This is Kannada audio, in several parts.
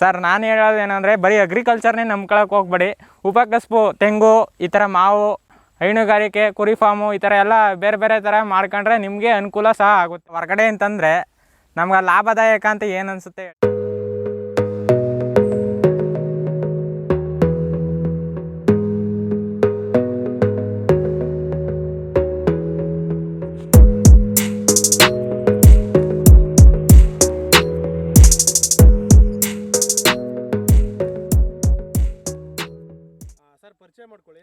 ಸರ್, ನಾನು ಹೇಳೋದು ಏನಂದರೆ, ಬರೀ ಅಗ್ರಿಕಲ್ಚರ್ನೇ ನಂಬ್ಕೊಳಕ್ಕೆ ಹೋಗ್ಬೇಡಿ. ಉಪಕಸಬು ತೆಂಗು, ಈ ಥರ ಮಾವು, ಹೈನುಗಾರಿಕೆ, ಕುರಿ ಫಾರ್ಮು ಈ ಥರ ಎಲ್ಲ ಬೇರೆ ಬೇರೆ ಥರ ಮಾಡ್ಕೊಂಡ್ರೆ ನಿಮಗೆ ಅನುಕೂಲ ಸಹ ಆಗುತ್ತೆ. ಹೊರಗಡೆ ಅಂತಂದರೆ ನಮ್ಗೆ ಲಾಭದಾಯಕ ಅಂತ ಏನು ಅನಿಸುತ್ತೆ ಪರಿಚಯ ಮಾಡ್ಕೊಳ್ಳಿ.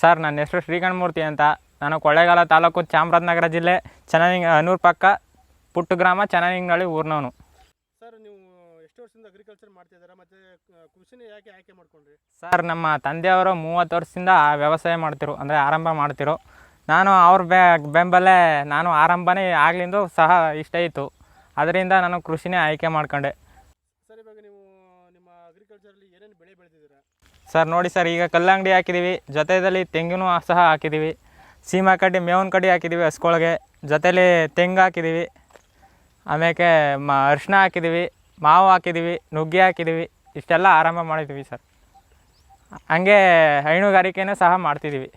ಸರ್ ನನ್ನ ಹೆಸರು ಶ್ರೀಗಣಮೂರ್ತಿ ಅಂತ. ನಾನು ಕೊಳ್ಳೇಗಾಲ ತಾಲೂಕು ಚಾಮರಾಜನಗರ ಜಿಲ್ಲೆ ಚೆನ್ನಾಗಿ ಅನೂರು ಪಕ್ಕ ಪುಟ್ಟು ಗ್ರಾಮ ಚೆನ್ನಾಗಿಂಗಳಿ ಊರ್ನವನು. ಸರ್ ನೀವು ಎಷ್ಟು ವರ್ಷದಿಂದ ಅಗ್ರಿಕಲ್ಚರ್ ಮಾಡ್ತಿದ್ದೀರಾ ಮತ್ತೆ ಕೃಷಿನ ಯಾಕೆ ಆಯ್ಕೆ ಮಾಡ್ಕೊಂಡ್ರಿ? ಸರ್ ನಮ್ಮ ತಂದೆಯವರು ಮೂವತ್ತು ವರ್ಷದಿಂದ ಆ ವ್ಯವಸಾಯ ಮಾಡ್ತಿರು ಅಂದರೆ ಆರಂಭ ಮಾಡ್ತಿರು. ನಾನು ಅವ್ರ ಬೆ ಬೆಂಬಲೇ ನಾನು ಆರಂಭನೇ ಆಗ್ಲಿಂದು ಸಹ ಇಷ್ಟ ಇತ್ತು. ಅದರಿಂದ ನಾನು ಕೃಷಿನೇ ಆಯ್ಕೆ ಮಾಡ್ಕೊಂಡೆ ಸರ್ ಇವಾಗ ನೀವು ನಿಮ್ಮ ಅಗ್ರಿಕಲ್ಚರಲ್ಲಿ ಏನೇನು ಬೆಳೆ ಬೆಳೆದಿದ್ದೀರಾ ಸರ್ ನೋಡಿ ಸರ್ ಈಗ ಕಲ್ಲಂಗಡಿ ಹಾಕಿದ್ದೀವಿ ಜೊತೆಯಲ್ಲಿ ತೆಂಗಿನೂ ಸಹ ಹಾಕಿದ್ದೀವಿ ಸೀಮಾ ಕಡ್ಡಿ ಮೇವಿನ ಕಡ್ಡಿ ಹಾಕಿದ್ದೀವಿ ಹಸ್ಕೊಳಗೆ. ಜೊತೆಲಿ ತೆಂಗು ಹಾಕಿದ್ದೀವಿ ಆಮೇಲೆ ಮ ಅರಿಶಿನ ಹಾಕಿದ್ದೀವಿ ಮಾವು ಹಾಕಿದ್ದೀವಿ ನುಗ್ಗೆ ಹಾಕಿದ್ದೀವಿ ಇಷ್ಟೆಲ್ಲ ಆರಂಭ ಮಾಡಿದ್ದೀವಿ ಸರ್. ಹಂಗೆ ಹೈನುಗಾರಿಕೆನೂ ಸಹ ಮಾಡ್ತಿದ್ದೀವಿ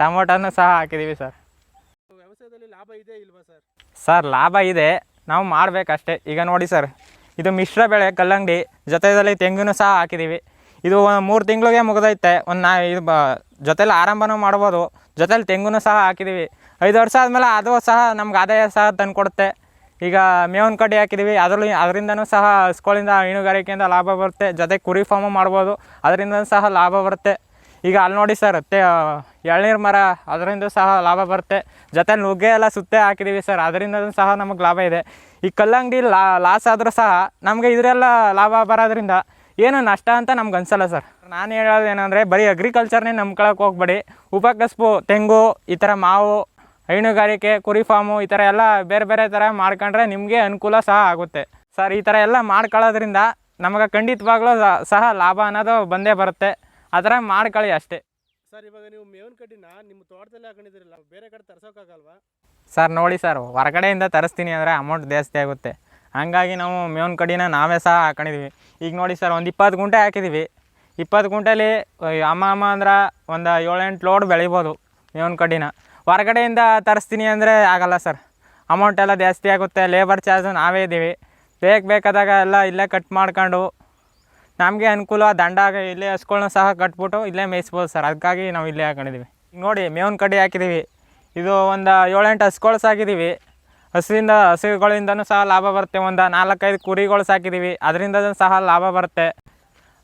ಟೊಮೊಟೊನೂ ಸಹ ಹಾಕಿದ್ದೀವಿ ಸರ್. ವ್ಯವಸಾಯದಲ್ಲಿ ಲಾಭ ಇದೆ ಇಲ್ವಾ ಸರ್? ಸರ್ ಲಾಭ ಇದೆ. ನಾವು ಮಾಡಬೇಕಷ್ಟೇ. ಈಗ ನೋಡಿ ಸರ್ ಇದು ಮಿಶ್ರ ಬೆಳೆ ಕಲ್ಲಂಗಡಿ. ಜೊತೆಯಲ್ಲಿ ತೆಂಗಿನೂ ಸಹ ಹಾಕಿದ್ದೀವಿ ಇದು ಒಂದು ಮೂರು ತಿಂಗಳಿಗೆ ಮುಗಿದೈತೆ. ಒಂದು ನಾ ಇದು ಬ ಜೊತೇಲಿ ಆರಂಭನೂ ಮಾಡ್ಬೋದು. ಜೊತೇಲಿ ತೆಂಗುನೂ ಸಹ ಹಾಕಿದ್ದೀವಿ ಐದು ವರ್ಷ ಆದಮೇಲೆ ಅದು ಸಹ ನಮ್ಗೆ ಆದಾಯ ಸಹ ತಂದು ಕೊಡುತ್ತೆ ಈಗ ಮೇವಿನ ಕಡ್ಡಿ ಹಾಕಿದ್ದೀವಿ ಅದರಲ್ಲಿ ಅದರಿಂದನೂ ಸಹ ಹಸ್ಗಳಿಂದ ಹೈನುಗಾರಿಕೆಯಿಂದ ಲಾಭ ಬರುತ್ತೆ. ಜೊತೆ ಕುರಿ ಫಾರ್ಮು ಮಾಡ್ಬೋದು. ಅದರಿಂದ ಸಹ ಲಾಭ ಬರುತ್ತೆ. ಈಗ ಅಲ್ಲಿ ನೋಡಿ ಸರ್, ತೇ ಎಳ್ನೀರು ಮರ, ಅದರಿಂದ ಸಹ ಲಾಭ ಬರುತ್ತೆ. ಜೊತೆ ನುಗ್ಗೆ ಎಲ್ಲ ಸುತ್ತೇ ಹಾಕಿದ್ದೀವಿ ಸರ್. ಅದರಿಂದ ಸಹ ನಮಗೆ ಲಾಭ ಇದೆ. ಈ ಕಲ್ಲಂಗಡಿ ಲಾ ಲಾಸ್ ಆದರೂ ಸಹ ನಮಗೆ ಇದರೆಲ್ಲ ಲಾಭ ಬರೋದ್ರಿಂದ ಏನು ನಷ್ಟ ಅಂತ ನಮ್ಗೆ ಅನ್ಸಲ್ಲ ಸರ್. ನಾನು ಹೇಳೋದು ಏನಂದರೆ ಬರೀ ಅಗ್ರಿಕಲ್ಚರ್ನೇ ನಂಬ್ಕೊಳಕ್ಕೆ ಹೋಗ್ಬೇಡಿ. ಉಪಕಸಬು ತೆಂಗು ಈ ಥರ ಮಾವು ಹೈನುಗಾರಿಕೆ ಕುರಿ ಫಾರ್ಮು ಈ ಥರ ಎಲ್ಲ ಬೇರೆ ಬೇರೆ ಥರ ಮಾಡ್ಕೊಂಡ್ರೆ ನಿಮಗೆ ಅನುಕೂಲ ಸಹ ಆಗುತ್ತೆ. ಸರ್ ಈ ಥರ ಎಲ್ಲ ಮಾಡ್ಕೊಳ್ಳೋದ್ರಿಂದ ನಮಗೆ ಖಂಡಿತವಾಗ್ಲೂ ಸಹ ಲಾಭ ಅನ್ನೋದು ಬಂದೇ ಬರುತ್ತೆ. ಆ ಥರ ಮಾಡ್ಕೊಳ್ಳಿ ಅಷ್ಟೇ. ಸರ್ ಇವಾಗ ನೀವು ಮೇವಿನ ಕಡ್ಡಿನ ನಿಮ್ಮ ತೋಟದಲ್ಲಿ ಹಾಕೊಂಡಿದ್ದೀರಲ್ಲ ಬೇರೆ ಕಡೆ ತರ್ಸೋಕ್ಕಾಗಲ್ವಾ? ಸರ್ ನೋಡಿ ಸರ್ ಹೊರಗಡೆಯಿಂದ ತರಿಸ್ತೀನಿ ಅಂದರೆ ಅಮೌಂಟ್ ಜಾಸ್ತಿ ಆಗುತ್ತೆ. ಹಂಗಾಗಿ ನಾವು ಮೇವಿನ ಕಡಿನ ನಾವೇ ಸಹ ಹಾಕೊಂಡಿದ್ದೀವಿ ಈಗ ನೋಡಿ ಸರ್, ಒಂದು ಇಪ್ಪತ್ತು ಗುಂಟೆ ಹಾಕಿದ್ದೀವಿ ಇಪ್ಪತ್ತು ಗುಂಟೆಲಿ ಅಮ್ಮ ಅಮ್ಮ ಅಂದ್ರೆ ಒಂದು ಏಳೆಂಟು ಲೋಡ್ ಬೆಳಿಬೋದು ಮೇವಿನ ಕಡಿನ. ಹೊರಗಡೆಯಿಂದ ತರಿಸ್ತೀನಿ ಅಂದರೆ ಆಗಲ್ಲ ಸರ್. ಅಮೌಂಟ್ ಎಲ್ಲ ಜಾಸ್ತಿ ಆಗುತ್ತೆ ಲೇಬರ್ ಚಾರ್ಜು ನಾವೇ ಇದ್ದೀವಿ. ಬೇಕು ಬೇಕಾದಾಗ ಎಲ್ಲ ಇಲ್ಲೇ ಕಟ್ ಮಾಡ್ಕೊಂಡು, ನಮಗೆ ಅನುಕೂಲ ದಂಡ ಆಗ ಇಲ್ಲೇ ಹಸ್ಗಳ್ನ ಸಹ ಕಟ್ಬಿಟ್ಟು ಇಲ್ಲೇ ಮೇಯಿಸ್ಬೋದು ಸರ್. ಅದಕ್ಕಾಗಿ ನಾವು ಇಲ್ಲೇ ಹಾಕೊಂಡಿದ್ದೀವಿ ನೋಡಿ, ಮೇವಿನ ಕಡ್ಡಿ ಹಾಕಿದ್ದೀವಿ ಇದು ಒಂದು ಏಳೆಂಟು ಹಸ್ಗಳು ಹಸುವಿಂದ ಹಸುಗಳಿಂದನೂ ಸಹ ಲಾಭ ಬರುತ್ತೆ. ಒಂದು ನಾಲ್ಕೈದು ಕುರಿಗಳು ಸಾಕಿದ್ದೀವಿ ಅದರಿಂದ ಸಹ ಲಾಭ ಬರುತ್ತೆ.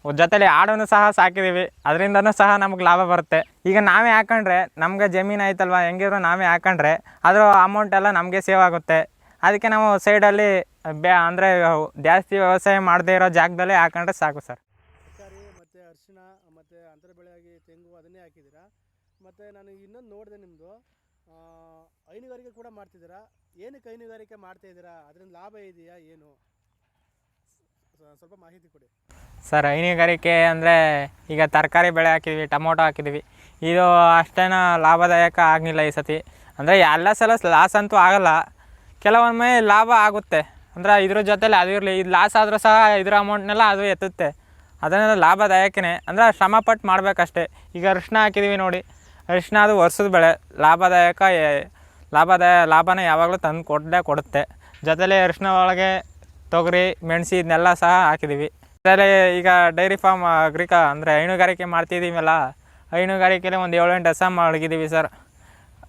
ಜೊತೆಲಿ ಆಡನ್ನು ಸಹ ಸಾಕಿದ್ದೀವಿ ಅದರಿಂದನೂ ಸಹ ನಮಗೆ ಲಾಭ ಬರುತ್ತೆ. ಈಗ ನಾವೇ ಹಾಕೊಂಡ್ರೆ ನಮಗೆ ಜಮೀನು ಆಯ್ತಲ್ವ? ಹೆಂಗಿದ್ರು ನಾವೇ ಹಾಕೊಂಡ್ರೆ ಅದರ ಅಮೌಂಟ್ ಎಲ್ಲ ನಮಗೆ ಸೇವ್ ಆಗುತ್ತೆ. ಅದಕ್ಕೆ ನಾವು ಸೈಡಲ್ಲಿ ಬೇ ಅಂದರೆ ಜಾಸ್ತಿ ವ್ಯವಸಾಯ ಮಾಡದೇ ಇರೋ ಜಾಗದಲ್ಲೇ ಹಾಕೊಂಡ್ರೆ ಸಾಕು ಸರ್. ತರಕಾರಿ ಮತ್ತು ಅರಿಶಿಣ ಮತ್ತು ಅಂತರ ತೆಂಗು ಅದನ್ನೇ ಹಾಕಿದ್ದೀರಾ? ಮತ್ತು ನಾನು ಇನ್ನೊಂದು ನೋಡಿದೆ ನಿಮ್ಮದು ಹೈನುಗಾರಿಕೆ ಕೂಡ ಮಾಡ್ತಿದ್ದೀರಾ? ಏನಕ್ಕೆ ಹೈನುಗಾರಿಕೆ ಮಾಡ್ತಾ ಇದ್ದೀರಾ? ಅದರಿಂದ ಲಾಭ ಇದೆಯಾ, ಏನು? ಸ್ವಲ್ಪ ಮಾಹಿತಿ ಕೊಡಿ. ಸರ್, ಹೈನುಗಾರಿಕೆ ಅಂದರೆ ಈಗ ತರಕಾರಿ ಬೆಳೆ ಹಾಕಿದ್ವಿ, ಟೊಮೊಟೊ ಹಾಕಿದ್ವಿ. ಇದು ಅಷ್ಟೇನ ಲಾಭದಾಯಕ ಆಗಲಿಲ್ಲ ಈ ಸತಿ. ಅಂದರೆ ಎಲ್ಲ ಸಲ ಲಾಸ್ ಅಂತೂ ಆಗಲ್ಲ. ಕೆಲವೊಮ್ಮೆ ಲಾಭ ಆಗುತ್ತೆ. ಅಂದರೆ ಇದ್ರ ಜೊತೆಲಿ ಅದು ಇರಲಿ, ಇದು ಲಾಸ್ ಆದರೂ ಸಹ ಇದ್ರ ಅಮೌಂಟ್ನೆಲ್ಲ ಅದು ಎತ್ತುತ್ತೆ. ಅದನ್ನೆಲ್ಲ ಲಾಭದಾಯಕನೇ. ಅಂದರೆ ಶ್ರಮಪಟ್ಟು ಮಾಡಬೇಕಷ್ಟೇ. ಈಗ ಅರಿಶಿನ ಹಾಕಿದ್ದೀವಿ ನೋಡಿ. ಅರಿಶಿನ ಅದು ವರ್ಷದ ಬೆಳೆ ಲಾಭದಾಯಕ ಲಾಭದಾಯ ಲಾಭನ ಯಾವಾಗಲೂ ತಂದು ಕೊಡಲೇ ಕೊಡುತ್ತೆ. ಜೊತೆಲಿ ಅರಿಶಿನ ಒಳಗೆ ತೊಗರಿ, ಮೆಣಸಿ ಇದನ್ನೆಲ್ಲ ಸಹ ಹಾಕಿದ್ದೀವಿ ಜೊತೆಲಿ ಈಗ ಡೈರಿ ಫಾರ್ಮ್, ಅಗ್ರಿಕ ಅಂದರೆ ಹೈನುಗಾರಿಕೆ ಮಾಡ್ತಿದ್ದೀವಲ್ಲ ಹೈನುಗಾರಿಕೆಯಲ್ಲಿ ಒಂದು ಏಳೆಂಟು ಹಸ ಮಡಗಿದ್ದೀವಿ ಸರ್.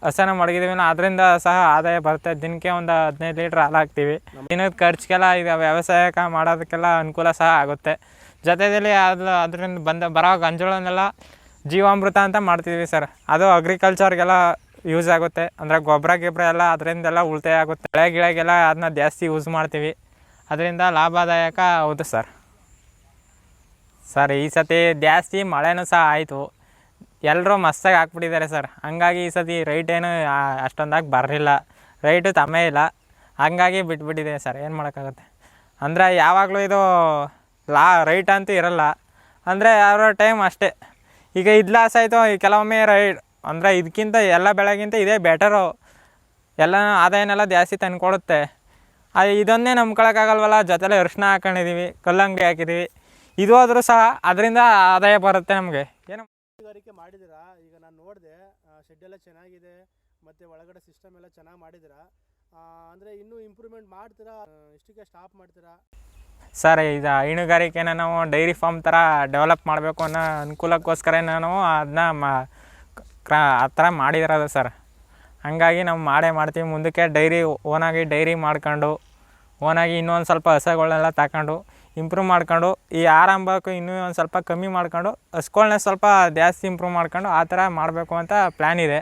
ಹಸನ ಮಡಗಿದ್ದೀವಿ ಅದರಿಂದ ಸಹ ಆದಾಯ ಬರುತ್ತೆ. ದಿನಕ್ಕೆ ಒಂದು ಹದಿನೈದು ಲೀಟ್ರ್ ಹಾಲು ಹಾಕ್ತೀವಿ. ದಿನದ ಖರ್ಚಿಗೆಲ್ಲ ಈಗ ವ್ಯವಸಾಯಕ್ಕೆ ಮಾಡೋದಕ್ಕೆಲ್ಲ ಅನುಕೂಲ ಸಹ ಆಗುತ್ತೆ. ಜೊತೆಯಲ್ಲಿ ಅದು, ಅದರಿಂದ ಬಂದ, ಬರೋ ಗಂಜಗಳನ್ನೆಲ್ಲ ಜೀವಾಮೃತ ಅಂತ ಮಾಡ್ತಿದ್ವಿ ಸರ್. ಅದು ಅಗ್ರಿಕಲ್ಚರ್ಗೆಲ್ಲ ಯೂಸ್ ಆಗುತ್ತೆ. ಅಂದರೆ ಗೊಬ್ಬರ ಗಿಬ್ಬರ ಎಲ್ಲ ಅದರಿಂದೆಲ್ಲ ಉಳಿತಾಯ ಆಗುತ್ತೆ. ಬೆಳೆ ಗಿಳೆಗೆಲ್ಲ ಅದನ್ನ ಜಾಸ್ತಿ ಯೂಸ್ ಮಾಡ್ತೀವಿ. ಅದರಿಂದ ಲಾಭದಾಯಕ ಹೌದು ಸರ್. ಸರ್, ಈ ಸತಿ ಜಾಸ್ತಿ ಮಳೆನೂ ಸಹ ಆಯಿತು. ಎಲ್ಲರೂ ಮಸ್ತಾಗಿ ಹಾಕ್ಬಿಟ್ಟಿದ್ದಾರೆ ಸರ್. ಹಂಗಾಗಿ ಈ ಸತಿ ರೈಟ್ ಏನು ಅಷ್ಟೊಂದಾಗಿ ಬರಲಿಲ್ಲ. ರೈಟು ತಮ್ಮೇ ಇಲ್ಲ. ಹಂಗಾಗಿ ಬಿಟ್ಬಿಟ್ಟಿದೆ ಸರ್. ಏನು ಮಾಡೋಕ್ಕಾಗುತ್ತೆ? ಅಂದರೆ ಯಾವಾಗಲೂ ಇದು ಲಾ ರೈಟ್ ಅಂತೂ ಇರಲ್ಲ. ಅಂದರೆ ಯಾರೋ ಟೈಮ್ ಅಷ್ಟೇ. ಈಗ ಇದು ಲಾಸ್ ಆಯಿತು ಕೆಲವೊಮ್ಮೆ ರೈಡ್ ಅಂದರೆ ಇದಕ್ಕಿಂತ ಎಲ್ಲ ಬೆಳೆಗಿಂತ ಇದೇ ಬೆಟರು ಎಲ್ಲ ಆದಾಯನೆಲ್ಲ ಜಾಸ್ತಿ ತಂದ್ಕೊಡುತ್ತೆ. ಅದು ಇದನ್ನೇ ನಂಬ್ಕೊಳಕ್ಕಾಗಲ್ವಲ್ಲ, ಜೊತೆಲೆ ಅರಿಶಿನ ಹಾಕೊಂಡಿದ್ದೀವಿ ಕಲ್ಲಂಗಡಿ ಹಾಕಿದ್ದೀವಿ ಇದು ಆದರೂ ಸಹ ಅದರಿಂದ ಆದಾಯ ಬರುತ್ತೆ ನಮಗೆ. ಏನು ಮೀನುಗಾರಿಕೆ ಮಾಡಿದಿರಾ ಈಗ ನಾನು ನೋಡಿದೆ ಶೆಡ್ ಎಲ್ಲ ಚೆನ್ನಾಗಿದೆ, ಮತ್ತು ಒಳಗಡೆ ಸಿಸ್ಟಮ್ ಎಲ್ಲ ಚೆನ್ನಾಗಿ ಮಾಡಿದಿರಾ ಅಂದರೆ ಇನ್ನೂ ಇಂಪ್ರೂವ್ಮೆಂಟ್ ಮಾಡ್ತೀರಾ? ಇಷ್ಟಕ್ಕೆ ಸ್ಟಾಪ್ ಮಾಡ್ತೀರಾ? ಸರ್, ಇದು ಹೈನುಗಾರಿಕೆನ ನಾವು ಡೈರಿ ಫಾರ್ಮ್ ಥರ ಡೆವಲಪ್ ಮಾಡಬೇಕು ಅನ್ನೋ ಅನುಕೂಲಕ್ಕೋಸ್ಕರ ನಾವು ಅದನ್ನ ಮಾ ಕ್ರಾ ಆ ಥರ ಮಾಡಿರೋದು ಸರ್. ಹಾಗಾಗಿ ನಾವು ಮಾಡೇ ಮಾಡ್ತೀವಿ. ಮುಂದಕ್ಕೆ ಡೈರಿ ಓನಾಗಿ ಡೈರಿ ಮಾಡ್ಕೊಂಡು, ಓನಾಗಿ ಇನ್ನೊಂದು ಸ್ವಲ್ಪ ಹಸಗಳನ್ನೆಲ್ಲ ತಗೊಂಡು ಇಂಪ್ರೂವ್ ಮಾಡ್ಕೊಂಡು, ಈ ಆರಂಭಕ್ಕೂ ಇನ್ನೂ ಒಂದು ಸ್ವಲ್ಪ ಕಮ್ಮಿ ಮಾಡ್ಕೊಂಡು, ಹಸ್ಗಳ್ನ ಸ್ವಲ್ಪ ಜಾಸ್ತಿ ಇಂಪ್ರೂವ್ ಮಾಡ್ಕೊಂಡು ಆ ಥರ ಮಾಡಬೇಕು ಅಂತ ಪ್ಲ್ಯಾನ್ ಇದೆ.